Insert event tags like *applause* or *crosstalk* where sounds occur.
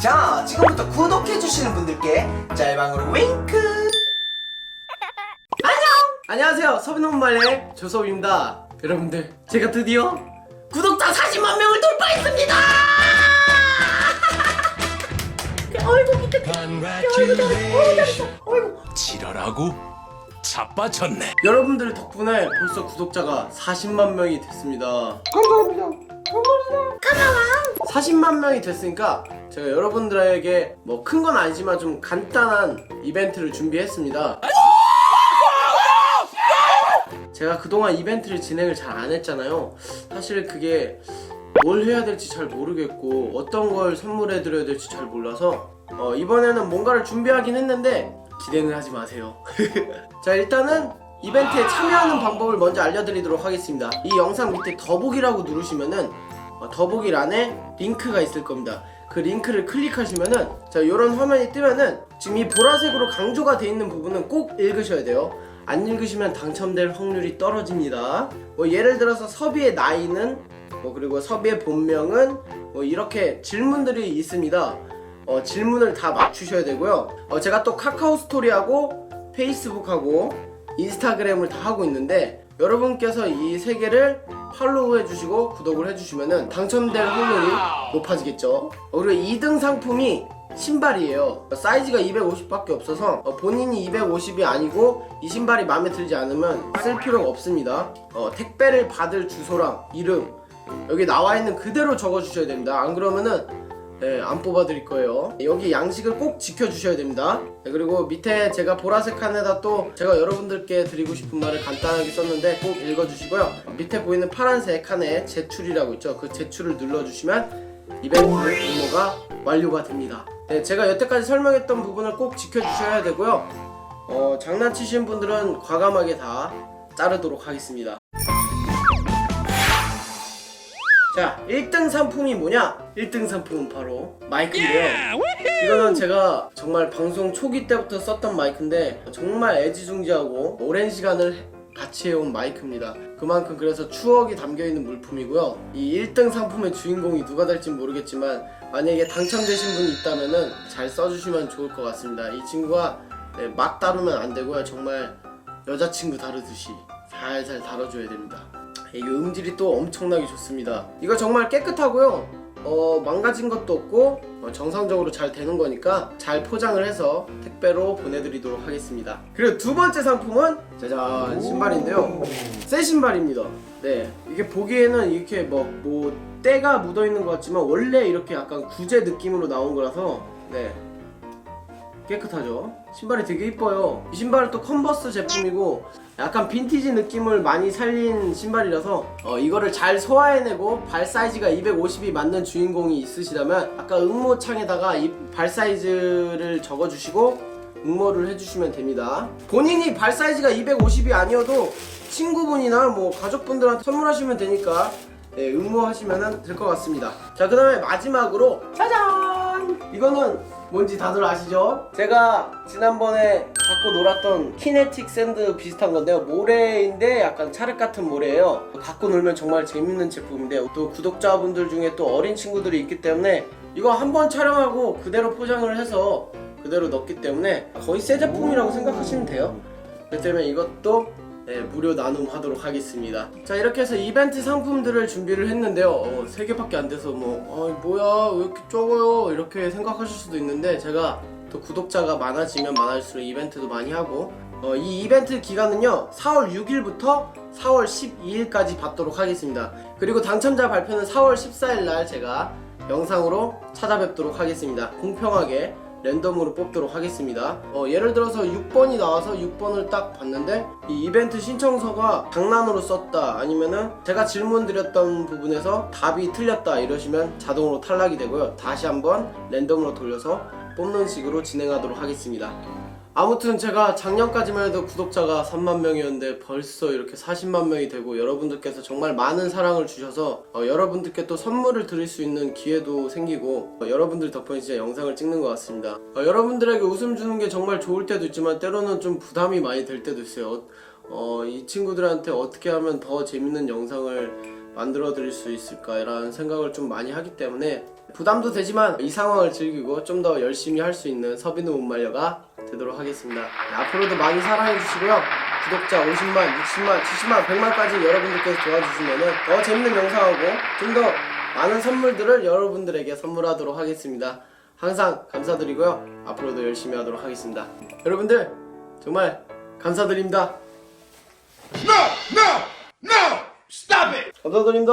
자, 지금부터 구독해주시는 분들께 짤방으로 윙크! 안녕하세요 서비노문말의 조섭입니다 여러분들 제가 드디어 구독자 40만 명을 돌파했습니다 *laughs* 어이구 밑에 지랄하고 자빠졌네. 여러분들 덕분에 벌써 구독자가 40만 명이 됐습니다 감사합니다. 40만 명이 됐으니까 제가 여러분들에게 뭐 큰 건 아니지만 좀 간단한 이벤트를 준비했습니다. 제가 그동안 이벤트를 진행을 잘 안 했잖아요. 사실 그게 뭘 해야 될지 잘 모르겠고 어떤 걸 선물해 드려야 될지 잘 몰라서 어, 이번에는 뭔가를 준비하긴 했는데 기대는 하지 마세요. *laughs* 자 일단은 이벤트에 참여하는 방법을 먼저 알려드리도록 하겠습니다. 이 영상 밑에 더보기라고 누르시면은 어, 더보기란에 링크가 있을 겁니다. 그 링크를 클릭하시면은 자 이런 화면이 뜨면은 지금 이 보라색으로 강조가 돼 있는 부분은 꼭 읽으셔야 돼요. 안 읽으시면 당첨될 확률이 떨어집니다. 뭐 예를 들어서 섭이의 나이는 뭐 그리고 섭이의 본명은 뭐 이렇게 질문들이 있습니다. 어, 질문을 다 맞추셔야 되고요. 어, 제가 또 카카오 스토리하고 페이스북하고 인스타그램을 다 하고 있는데 여러분께서 이 세 개를 팔로우 해주시고 구독을 해주시면은 당첨될 확률이 높아지겠죠. 어, 그리고 2등 상품이 신발이에요. 사이즈가 250밖에 없어서 어, 본인이 250이 아니고 이 신발이 마음에 들지 않으면 쓸 필요가 없습니다. 어, 택배를 받을 주소랑 이름 여기 나와 있는 그대로 적어 주셔야 됩니다. 안 그러면은 네, 안 뽑아드릴 거예요. 여기 양식을 꼭 지켜주셔야 됩니다. 네, 그리고 밑에 제가 보라색 칸에다 또 제가 여러분들께 드리고 싶은 말을 간단하게 썼는데 꼭 읽어주시고요. 밑에 보이는 파란색 칸에 제출이라고 있죠. 그 제출을 눌러주시면 이벤트 응모가 완료가 됩니다. 네, 제가 여태까지 설명했던 부분을 꼭 지켜주셔야 되고요. 어, 장난치시는 분들은 과감하게 다 자르도록 하겠습니다. 자, 1등 상품이 뭐냐? 1등 상품은 바로 마이크인데요. 이거는 제가 정말 방송 초기 때부터 썼던 마이크인데 정말 애지중지하고 오랜 시간을 같이 해온 마이크입니다. 그만큼 그래서 추억이 담겨 있는 물품이고요. 이 1등 상품의 주인공이 누가 될지 모르겠지만 만약에 당첨되신 분이 있다면은 잘 써주시면 좋을 것 같습니다. 이 친구가 네, 막 다루면 안 되고요. 정말 여자친구 다루듯이 살살 다뤄줘야 됩니다. 이게 음질이 또 엄청나게 좋습니다. 이거 정말 깨끗하고요. 어, 망가진 것도 없고 어, 정상적으로 잘 되는 거니까 잘 포장을 해서 택배로 보내드리도록 하겠습니다. 그리고 두 번째 상품은 짜잔 신발인데요. 새 신발입니다. 네, 이게 보기에는 이렇게 뭐, 뭐 때가 묻어 있는 것 같지만 원래 이렇게 약간 구제 느낌으로 나온 거라서 네 깨끗하죠. 신발이 되게 이뻐요. 이 신발은 또 컨버스 제품이고 약간 빈티지 느낌을 많이 살린 신발이라서 어, 이거를 잘 소화해내고 발 사이즈가 250이 맞는 주인공이 있으시다면 아까 응모창에다가 이 발 사이즈를 적어주시고 응모를 해주시면 됩니다. 본인이 발 사이즈가 250이 아니어도 친구분이나 뭐 가족분들한테 선물하시면 되니까 네, 응모하시면 될 것 같습니다. 자, 그 다음에 마지막으로 짜잔! 이거는 뭔지 다들 아시죠? 제가 지난번에 갖고 놀았던 키네틱 샌드 비슷한 건데요. 모래인데 약간 찰흙 같은 모래예요. 갖고 놀면 정말 재밌는 제품인데요. 또 구독자분들 중에 또 어린 친구들이 있기 때문에 이거 한번 촬영하고 그대로 포장을 해서 그대로 넣기 때문에 거의 새 제품이라고 생각하시면 돼요. 그렇기 때문에 이것도 네, 무료 나눔하도록 하겠습니다. 자 이렇게 해서 이벤트 상품들을 준비를 했는데요. 어, 3개밖에 안 돼서 뭐 어, 뭐야 왜 이렇게 적어요 이렇게 생각하실 수도 있는데 제가 또 구독자가 많아지면 많아질수록 이벤트도 많이 하고 어, 이 이벤트 기간은요 4월 6일부터 4월 12일까지 받도록 하겠습니다. 그리고 당첨자 발표는 4월 14일 날 제가 영상으로 찾아뵙도록 하겠습니다. 공평하게 랜덤으로 뽑도록 하겠습니다. 어, 예를 들어서 6번이 나와서 6번을 딱 봤는데 이 이벤트 신청서가 장난으로 썼다 아니면은 제가 질문 드렸던 부분에서 답이 틀렸다 이러시면 자동으로 탈락이 되고요. 다시 한번 랜덤으로 돌려서 뽑는 식으로 진행하도록 하겠습니다. 아무튼 제가 작년까지만 해도 구독자가 3만 명이었는데 벌써 이렇게 40만 명이 되고 여러분들께서 정말 많은 사랑을 주셔서 어, 여러분들께 또 선물을 드릴 수 있는 기회도 생기고 어, 여러분들 덕분에 진짜 영상을 찍는 것 같습니다. 어, 여러분들에게 웃음 주는 게 정말 좋을 때도 있지만 때로는 좀 부담이 많이 될 때도 있어요. 어, 이 친구들한테 어떻게 하면 더 재밌는 영상을 만들어 드릴 수 있을까라는 생각을 좀 많이 하기 때문에 부담도 되지만 이 상황을 즐기고 좀 더 열심히 할 수 있는 서비는 못말려가 되도록 하겠습니다. 네, 앞으로도 많이 사랑해 주시고요. 구독자 50만, 60만, 70만, 100만까지 여러분들께서 도와주시면 더 재밌는 영상하고 좀 더 많은 선물들을 여러분들에게 선물하도록 하겠습니다. 항상 감사드리고요. 앞으로도 열심히 하도록 하겠습니다. 여러분들 정말 감사드립니다. No, no, no! Stop it! 감사드립니다.